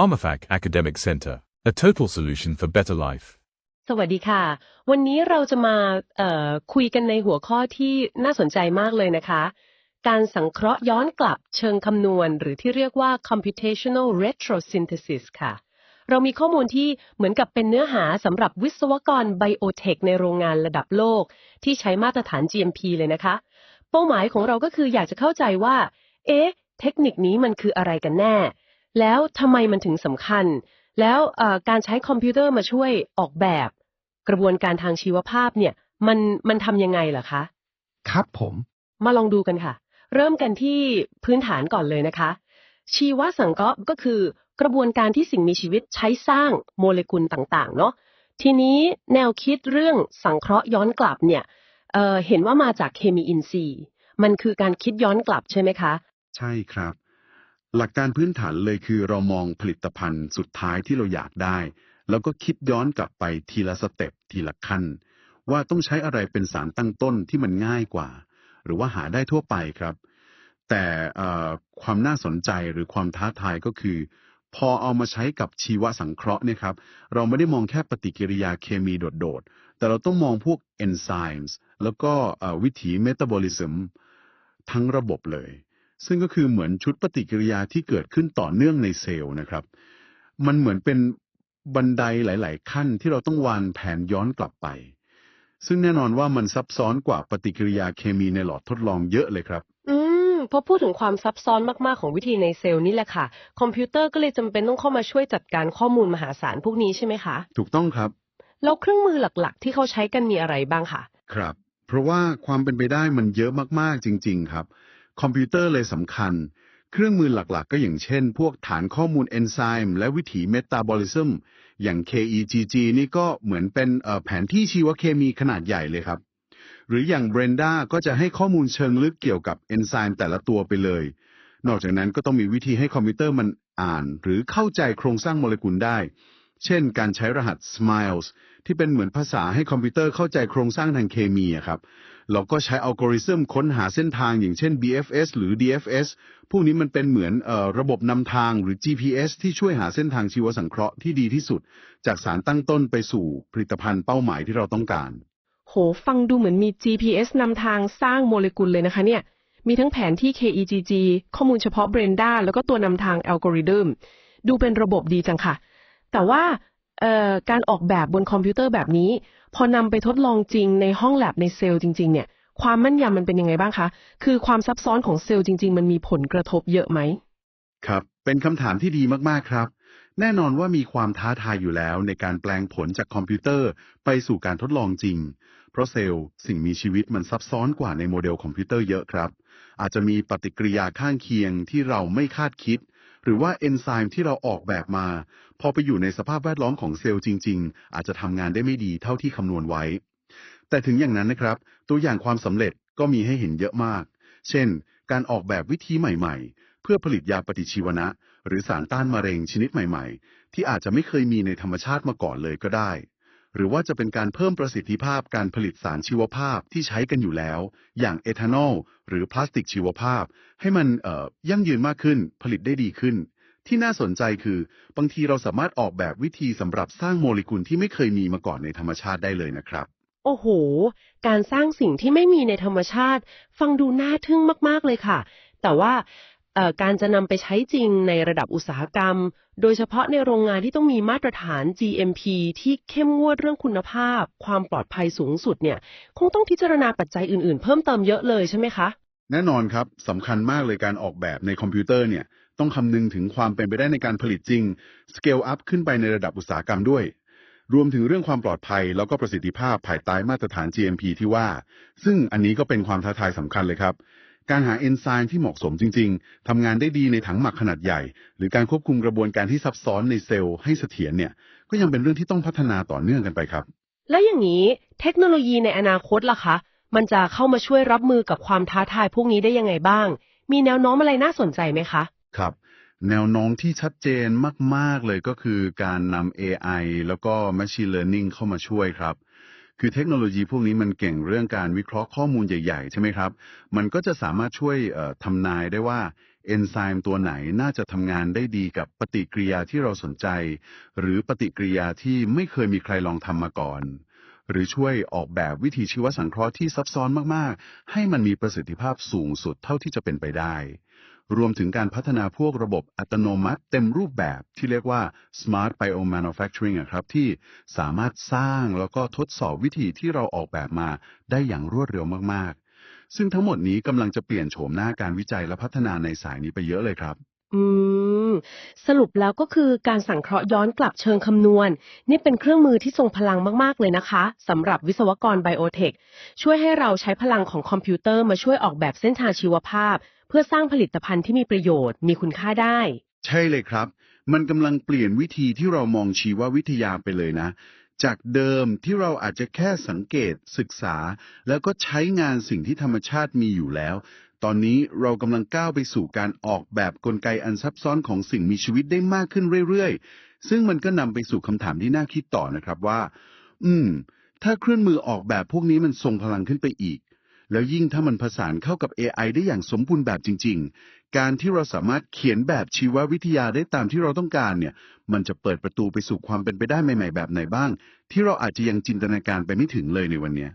PharmaFac Academic Center, a total solution for better life. สวัสดีค่ะ วันนี้เราจะมาคุยกันในหัวข้อที่น่าสนใจมากเลยนะคะ การสังเคราะห์ย้อนกลับเชิงคำนวณ หรือที่เรียกว่า computational retrosynthesis ค่ะ เรามีข้อมูลที่เหมือนกับเป็นเนื้อหาสำหรับวิศวกรไบโอเทคในโรงงานระดับโลก ที่ใช้มาตรฐาน GMP เลยนะคะ เป้าหมายของเราก็คืออยากจะเข้าใจว่า เอ๊ะ เทคนิคนี้มันคืออะไรกันแน่ แล้วทำไมมันถึงสำคัญ แล้วเอ่อการใช้คอมพิวเตอร์มาช่วยออกแบบ กระบวนการทางชีวภาพเนี่ย มันมันทำยังไงล่ะคะ ครับผม มาลองดูกันค่ะ เริ่มกันที่พื้นฐานก่อนเลยนะคะ ชีวสังเคราะห์ก็คือกระบวนการที่สิ่งมีชีวิตใช้สร้างโมเลกุลต่างๆ เนาะทีนี้แนวคิดเรื่องสังเคราะห์ย้อนกลับเนี่ยเอ่อเห็นว่ามาจากเคมีอินทรีย์ มันคือการคิดย้อนกลับใช่ไหมคะ ใช่ครับ หลักการพื้นฐานเลยคือเรามองผลิตภัณฑ์สุดท้ายที่เราอยากได้ แล้วก็คิดย้อนกลับไปทีละสเต็ปทีละขั้น ว่าต้องใช้อะไรเป็นสารตั้งต้นที่มันง่ายกว่า หรือว่าหาได้ทั่วไปครับ แต่ความน่าสนใจหรือความท้าทายก็คือ พอเอามาใช้กับชีวสังเคราะห์เนี่ยครับ เราไม่ได้มองแค่ปฏิกิริยาเคมีโดดๆ แต่เราต้องมองพวกเอนไซม์แล้วก็วิถีเมตาบอลิซึมทั้งระบบเลย ซึ่งก็คือเหมือนชุดปฏิกิริยาที่เกิดขึ้นต่อเนื่องในเซลล์นะครับ มันเหมือนเป็นบันไดหลาย ๆ ขั้นที่เราต้องวางแผนย้อนกลับไป ซึ่งแน่นอนว่ามันซับซ้อนกว่าปฏิกิริยาเคมีในหลอดทดลองเยอะเลยครับอืมพอพูดถึงความซับซ้อนมาก ๆ ของวิธีในเซลล์นี่แหละค่ะ คอมพิวเตอร์ก็เลยจำเป็นต้องเข้ามาช่วยจัดการข้อมูลมหาศาลพวกนี้ใช่ไหมคะ ถูกต้องครับ แล้วเครื่องมือหลัก ๆ ที่เขาใช้กันมีอะไรบ้างคะครับ เพราะว่าความเป็นไปได้มันเยอะมาก ๆ จริง ๆ ครับ คอมพิวเตอร์เลยสำคัญ เครื่องมือหลักๆ ก็อย่างเช่น พวกฐานข้อมูลเอนไซม์และวิถีเมตาบอลิซึมอย่าง KEGG นี่ก็เหมือนเป็นแผนที่ชีวเคมีขนาดใหญ่เลยครับ หรืออย่าง Brenda ก็จะให้ข้อมูลเชิงลึกเกี่ยวกับเอนไซม์แต่ละตัวไปเลย นอกจากนั้นก็ต้องมีวิธีให้คอมพิวเตอร์มันอ่าน หรือเข้าใจโครงสร้างโมเลกุลได้ เช่น การใช้รหัส SMILES ที่เป็นเหมือนภาษาให้คอมพิวเตอร์เข้าใจโครงสร้างทางเคมีครับเราก็ใช้อัลกอริทึมค้นหาเส้นทางอย่างเช่น BFS หรือ DFS พวกนี้มันเป็นเหมือนออระบบนำทางหรือ GPS ที่ช่วยหาเส้นทางชีวสังเคราะห์ที่ดีที่สุด จากสารตั้งต้นไปสู่ผลิตภัณฑ์เป้าหมายที่เราต้องการ โห ฟังดูเหมือนมี GPS นำทางสร้างโมเลกุลเลยนะคะเนี่ย มีทั้งแผนที่ KEGG ข้อมูลเฉพาะ Brenda แล้วก็ตัวนำทางอัลกอริทึมดูเป็นระบบดีจังค่ะ แต่ว่าการออกแบบบนคอมพิวเตอร์แบบนี้ พอนำไปทดลองจริงในห้องแลบในเซลล์จริง ๆ เนี่ย ความแม่นยำมันเป็นยังไงบ้างคะ คือความซับซ้อนของเซลล์จริง ๆ มันมีผลกระทบเยอะไหม ครับ เป็นคำถามที่ดีมากๆครับ แน่นอนว่ามีความท้าทายอยู่แล้วในการแปลงผลจากคอมพิวเตอร์ไปสู่การทดลองจริง เพราะเซลล์สิ่งมีชีวิตมันซับซ้อนกว่าในโมเดลคอมพิวเตอร์เยอะครับ อาจจะมีปฏิกิริยาข้างเคียงที่เราไม่คาดคิด หรือว่าเอนไซม์ที่เราออกแบบมา พอไปอยู่ในสภาพแวดล้อมของเซลล์จริง ๆ อาจจะทำงานได้ไม่ดีเท่าที่คำนวณไว้ แต่ถึงอย่างนั้นนะครับ ตัวอย่างความสำเร็จก็มีให้เห็นเยอะมาก เช่น การออกแบบวิธีใหม่ๆ เพื่อผลิตยาปฏิชีวนะ หรือสารต้านมะเร็งชนิดใหม่ ๆ ที่อาจจะไม่เคยมีในธรรมชาติมาก่อนเลยก็ได้ หรือว่าจะเป็นการเพิ่มประสิทธิภาพการผลิตสารชีวภาพที่ใช้กันอยู่แล้ว อย่างเอทานอลหรือพลาสติกชีวภาพ ให้มันยั่งยืนมากขึ้น ผลิตได้ดีขึ้น ที่น่าสนใจคือบางทีเราสามารถออกแบบวิธีสำหรับสร้างโมเลกุลที่ไม่เคยมีมาก่อนในธรรมชาติได้เลยนะครับ โอ้โห การสร้างสิ่งที่ไม่มีในธรรมชาติ ฟังดูน่าทึ่งมาก ๆ เลยค่ะ แต่ว่า การจะนำไปใช้จริงในระดับอุตสาหกรรม โดยเฉพาะในโรงงานที่ต้องมีมาตรฐาน GMP ที่เข้มงวดเรื่องคุณภาพ ความปลอดภัยสูงสุดเนี่ย คงต้องพิจารณาปัจจัยอื่นๆ เพิ่มเติมเยอะเลยใช่ไหมคะ แน่นอนครับสำคัญมากเลยการออกแบบในคอมพิวเตอร์เนี่ย ต้องคำนึงถึงความเป็นไปได้ในการผลิตจริง scale up ขึ้นไปในระดับอุตสาหกรรมด้วย รวมถึงเรื่องความปลอดภัย แล้วก็ประสิทธิภาพภายใต้มาตรฐาน GMP ที่ว่า ซึ่งอันนี้ก็เป็นความท้าทายสำคัญเลยครับ การหาเอนไซม์ที่เหมาะสมจริง ๆ ทำงานได้ดีในถังหมักขนาดใหญ่ หรือการควบคุมกระบวนการที่ซับซ้อนในเซลล์ให้เสถียรเนี่ย ก็ยังเป็นเรื่องที่ต้องพัฒนาต่อเนื่องกันไปครับ แล้วอย่างนี้เทคโนโลยีในอนาคตล่ะคะ มันจะเข้ามาช่วยรับมือกับความท้าทายพวกนี้ได้ยังไงบ้าง มีแนวโน้มอะไรน่าสนใจไหมคะ ครับ แนวโน้มที่ชัดเจนมาก ๆ เลยก็คือการนำ AI แล้วก็ Machine Learning เข้ามาช่วยครับ คือเทคโนโลยีพวกนี้มันเก่งเรื่องการวิเคราะห์ข้อมูลใหญ่ๆ ใช่ไหมครับ มันก็จะสามารถช่วยทำนายได้ว่าเอนไซม์ตัวไหนน่าจะทำงานได้ดีกับปฏิกิริยาที่เราสนใจ หรือปฏิกิริยาที่ไม่เคยมีใครลองทำมาก่อน หรือช่วยออกแบบวิธีชีวสังเคราะห์ที่ซับซ้อนมากๆ ให้มันมีประสิทธิภาพสูงสุดเท่าที่จะเป็นไปได้ รวมถึงการพัฒนาพวกระบบอัตโนมัติเต็มรูปแบบที่เรียกว่า smart biomanufacturing ครับ ที่สามารถสร้างแล้วก็ทดสอบวิธีที่เราออกแบบมาได้อย่างรวดเร็วมากๆ ซึ่งทั้งหมดนี้กำลังจะเปลี่ยนโฉมหน้าการวิจัยและพัฒนาในสายนี้ไปเยอะเลยครับ อืม สรุปแล้วก็คือการสังเคราะห์ย้อนกลับเชิงคำนวณ นี่เป็นเครื่องมือที่ทรงพลังมาก ๆ เลยนะคะสำหรับวิศวกรไบโอเทคช่วยให้เราใช้พลังของคอมพิวเตอร์มาช่วยออกแบบเส้นทางชีวภาพ เพื่อสร้างผลิตภัณฑ์ที่มีประโยชน์มีคุณค่าได้ ใช่เลยครับ มันกำลังเปลี่ยนวิธีที่เรามองชีววิทยาไปเลยนะ จากเดิมที่เราอาจจะแค่สังเกตศึกษา แล้วก็ใช้งานสิ่งที่ธรรมชาติมีอยู่แล้ว ตอนนี้เรากำลังก้าวไปสู่การออกแบบกลไกอันซับซ้อนของสิ่งมีชีวิตได้มากขึ้นเรื่อยๆ ซึ่งมันก็นำไปสู่คำถามที่น่าคิดต่อนะครับว่า อืม ถ้าเครื่องมือออกแบบพวกนี้มันทรงพลังขึ้นไปอีก แล้วยิ่งถ้ามันผสานเข้ากับ AI ได้อย่างสมบูรณ์แบบจริง ๆ การที่เราสามารถเขียนแบบชีววิทยาได้ตามที่เราต้องการเนี่ย มันจะเปิดประตูไปสู่ความเป็นไปได้ใหม่ ๆ แบบไหนบ้าง ที่เราอาจจะยังจินตนาการไปไม่ถึงเลยในวันเนี้ย